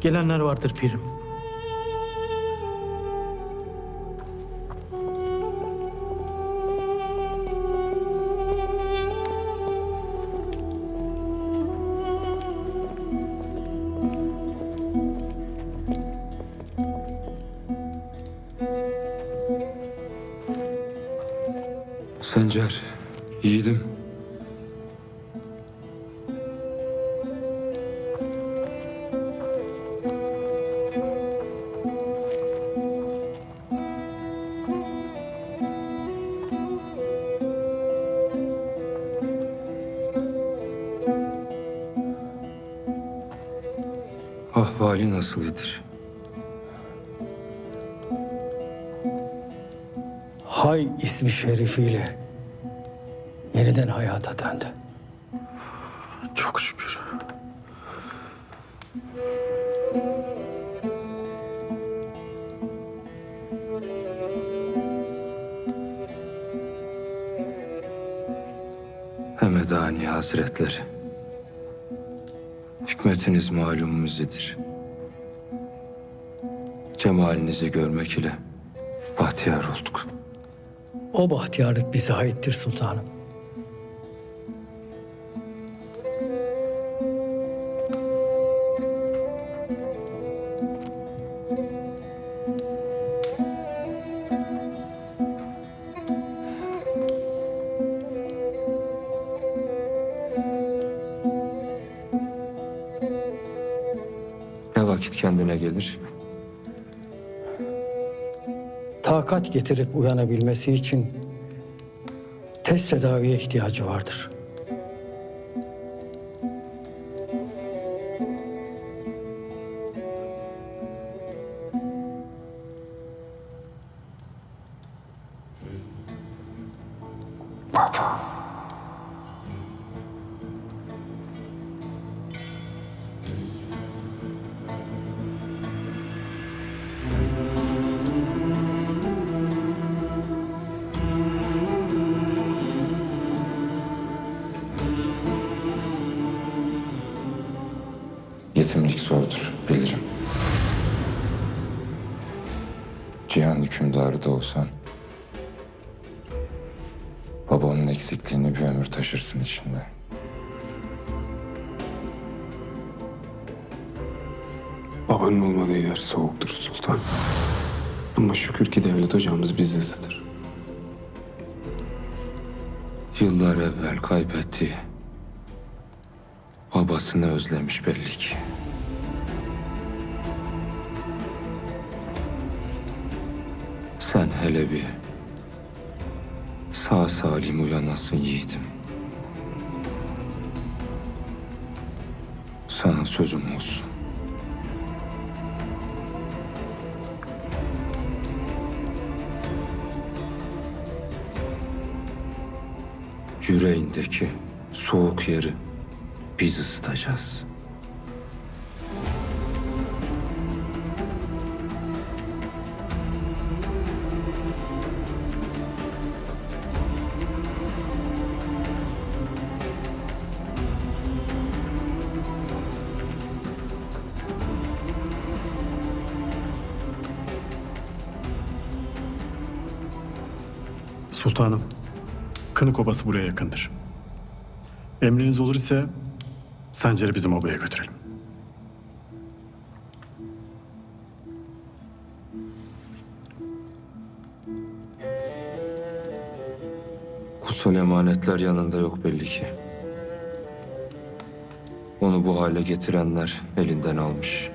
Gelenler vardır pirim. Sencer, yiğidim. Ahvali nasıldır? Hay ismi şerifiyle yeniden hayata döndü. Çok şükür. Hemedani Hazretleri. Hikmetiniz malumumuzidir. Cemalinizi görmek ile bahtiyar olduk. O bahtiyarlık bize aittir sultanım. Vakit kendine gelir? Takat getirip uyanabilmesi için test tedaviye ihtiyacı vardır. Yetimlik zordur, bilirim. Cihan hükümdarı da olsan... ...babanın eksikliğini bir ömür taşırsın içinde. Babanın olmadığı yer soğuktur sultan. Ama şükür ki devlet ocağımız bizi ısıtır. Yıllar evvel kaybettiği... ...babasını özlemiş belli ki. Sen hele bir... ...sağ salim uyanasın yiğidim. Sana sözüm olsun. Yüreğindeki soğuk yeri biz ısıtacağız. Sultanım, Kınık Obası buraya yakındır. Emriniz olur ise Sencer'i bizim obaya götürelim. Kutsal emanetler yanında yok belli ki. Onu bu hale getirenler elinden almış.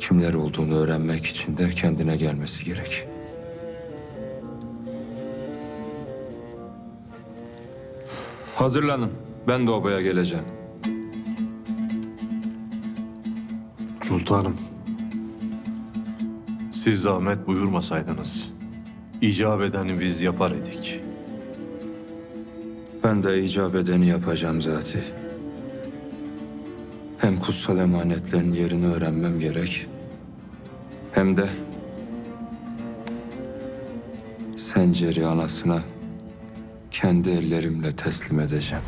Kimler olduğunu öğrenmek için de kendine gelmesi gerek. Hazırlanın. Ben de obaya geleceğim. Sultanım. Siz zahmet buyurmasaydınız. icap edeni biz yapar idik. Ben de icap edeni yapacağım zaten. Hem kutsal emanetlerin yerini öğrenmem gerek. Hem de Sencer'i anasına kendi ellerimle teslim edeceğim.